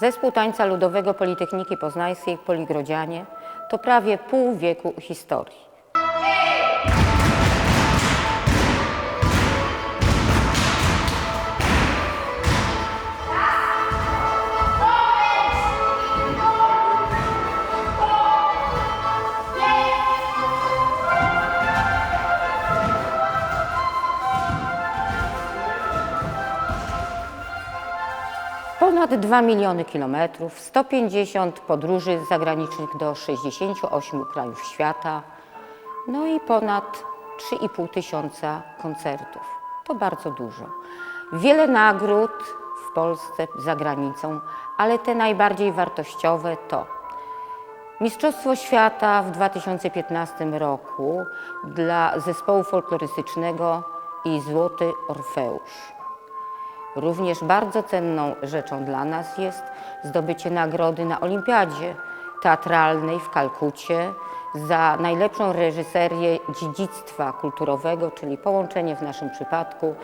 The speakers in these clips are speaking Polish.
Zespół Tańca Ludowego Politechniki Poznańskiej Poligrodzianie to prawie pół wieku historii. Ponad 2 miliony kilometrów, 150 podróży zagranicznych do 68 krajów świata, no i ponad 3,5 tysiąca koncertów. To bardzo dużo. Wiele nagród w Polsce, za granicą, ale te najbardziej wartościowe to Mistrzostwo Świata w 2015 roku dla zespołu folklorystycznego i Złoty Orfeusz. Również bardzo cenną rzeczą dla nas jest zdobycie nagrody na Olimpiadzie Teatralnej w Kalkucie za najlepszą reżyserię dziedzictwa kulturowego, czyli połączenie w naszym przypadku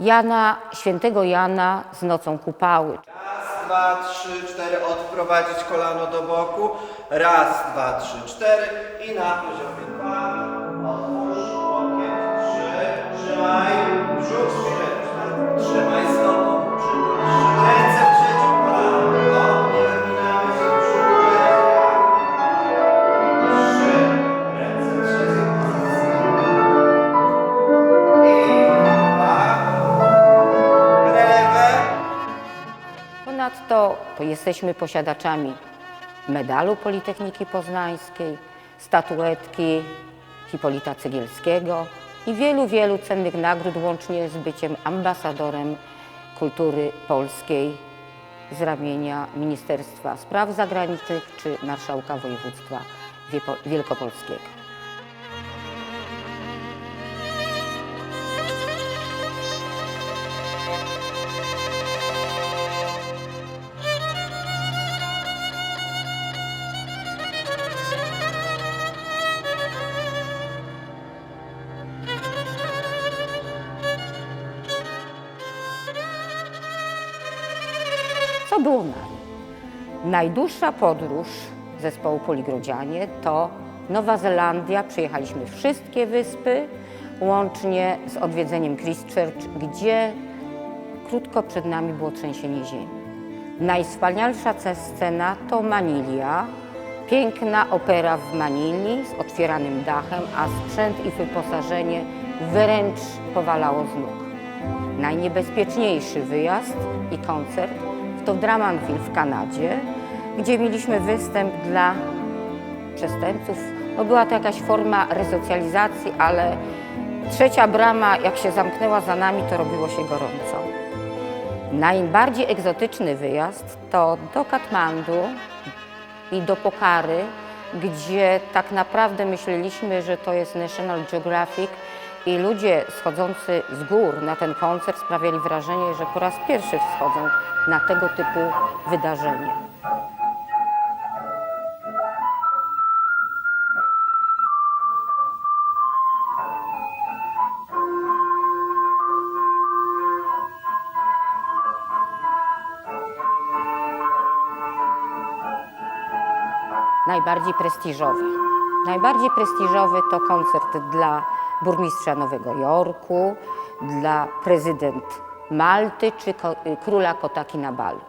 Jana, świętego Jana z Nocą Kupały. Raz, dwa, trzy, cztery, odprowadzić kolano do boku. Raz, dwa, trzy, cztery i na poziomie dwa. Otwórz, łokieć, trzy, trzymaj, brzuch Ponadto jesteśmy posiadaczami medalu Politechniki Poznańskiej, statuetki Hipolita Cegielskiego i wielu, wielu cennych nagród, łącznie z byciem ambasadorem kultury polskiej z ramienia Ministerstwa Spraw Zagranicznych czy Marszałka Województwa Wielkopolskiego. Co było nami? Najdłuższa podróż zespołu Poligrodzianie to Nowa Zelandia. Przejechaliśmy wszystkie wyspy, łącznie z odwiedzeniem Christchurch, gdzie krótko przed nami było trzęsienie ziemi. Najwspanialsza ce- scena to Manilia, piękna opera w Manili z otwieranym dachem, a sprzęt i wyposażenie wręcz powalało z nóg. Najniebezpieczniejszy wyjazd i koncert to w Drummondville w Kanadzie, gdzie mieliśmy występ dla przestępców. No była to jakaś forma resocjalizacji, ale trzecia brama, jak się zamknęła za nami, to robiło się gorąco. Najbardziej egzotyczny wyjazd to do Katmandu i do Pokary, gdzie tak naprawdę myśleliśmy, że to jest National Geographic i ludzie schodzący z gór na ten koncert sprawiali wrażenie, że po raz pierwszy wschodzą na tego typu wydarzenie. najbardziej prestiżowy. Najbardziej prestiżowy to koncert dla burmistrza Nowego Jorku, dla prezydent Malty czy y, króla Kotaki na Balu.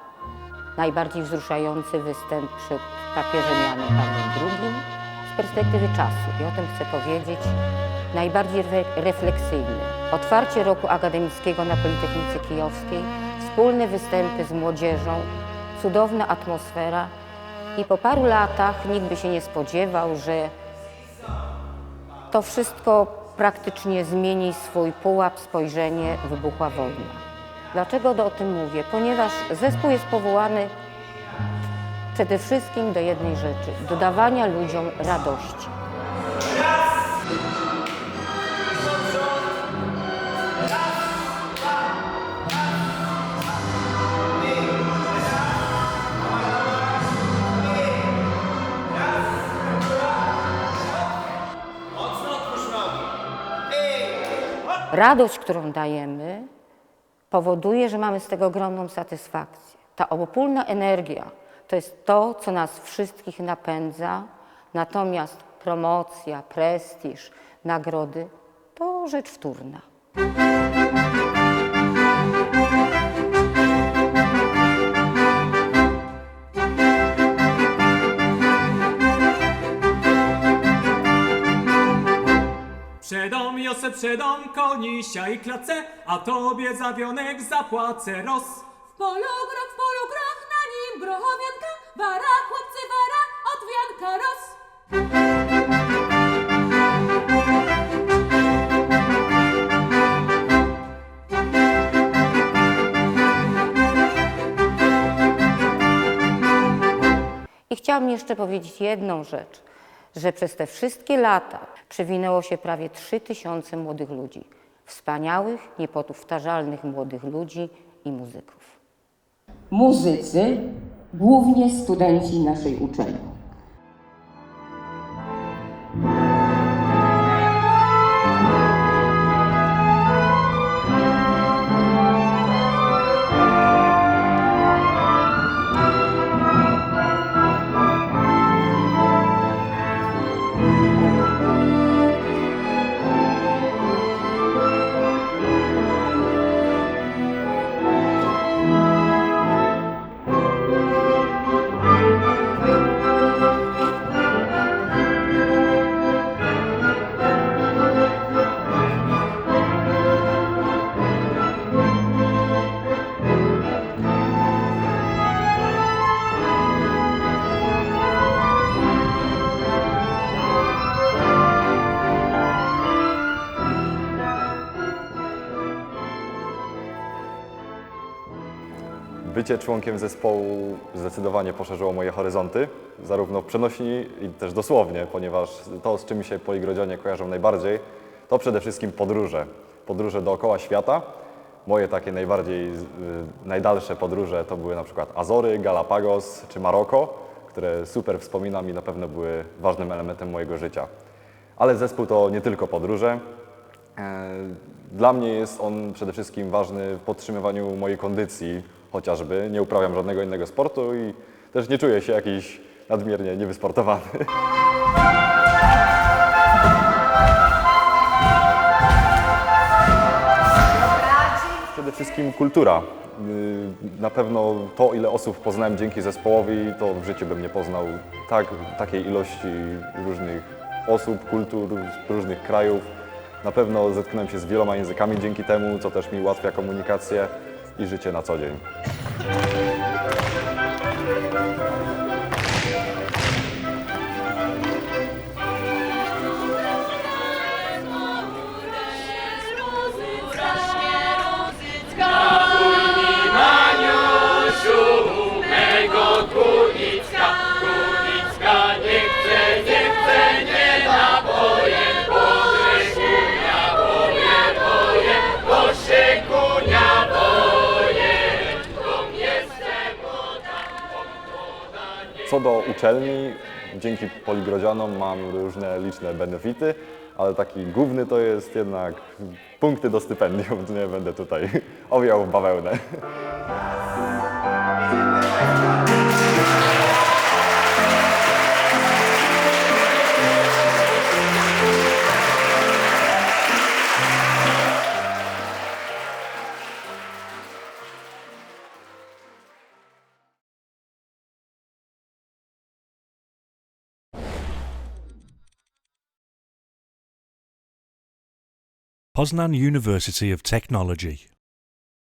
Najbardziej wzruszający występ przed papieżem Janem Pawłem II z perspektywy czasu i o tym chcę powiedzieć. Najbardziej re- refleksyjny. Otwarcie roku akademickiego na Politechnice Kijowskiej, wspólne występy z młodzieżą, cudowna atmosfera i po paru latach nikt by się nie spodziewał, że to wszystko praktycznie zmieni swój pułap, spojrzenie, wybuchła wojna. Dlaczego o tym mówię? Ponieważ zespół jest powołany przede wszystkim do jednej rzeczy do dawania ludziom radości. Radość, którą dajemy, powoduje, że mamy z tego ogromną satysfakcję. Ta obopólna energia to jest to, co nas wszystkich napędza, natomiast promocja, prestiż, nagrody to rzecz wtórna. Przedom Josep, przedom konisia i klace, a tobie zawionek zapłacę roz. W polu groch, w polu groch, na nim grochowianka, wara, chłopcy, wara, od wianka roz. I chciałam jeszcze powiedzieć jedną rzecz, że przez te wszystkie lata przewinęło się prawie 3 tysiące młodych ludzi, wspaniałych, niepowtarzalnych młodych ludzi i muzyków. muzycy, głównie studenci naszej uczelni. Bycie członkiem zespołu zdecydowanie poszerzyło moje horyzonty, zarówno w przenośni i też dosłownie, ponieważ to, z czym mi się poligrodzianie kojarzą najbardziej, to przede wszystkim podróże. Podróże dookoła świata. Moje takie najbardziej, y, najdalsze podróże to były na przykład Azory, Galapagos czy Maroko, które super wspominam i na pewno były ważnym elementem mojego życia. Ale zespół to nie tylko podróże. Dla mnie jest on przede wszystkim ważny w podtrzymywaniu mojej kondycji, chociażby. Nie uprawiam żadnego innego sportu i też nie czuję się jakiś nadmiernie niewysportowany. Przede wszystkim kultura. Yy, Na pewno to, ile osób poznałem dzięki zespołowi, to w życiu bym nie poznał tak, takiej ilości różnych osób, kultur z różnych krajów. Na pewno zetknąłem się z wieloma językami dzięki temu, co też mi ułatwia komunikację i życie na co dzień. Co do uczelni, dzięki Poligrodzianom mam różne liczne benefity, ale taki główny to jest jednak punkty do stypendium, nie będę tutaj owiał w bawełnę. Poznan University of Technology.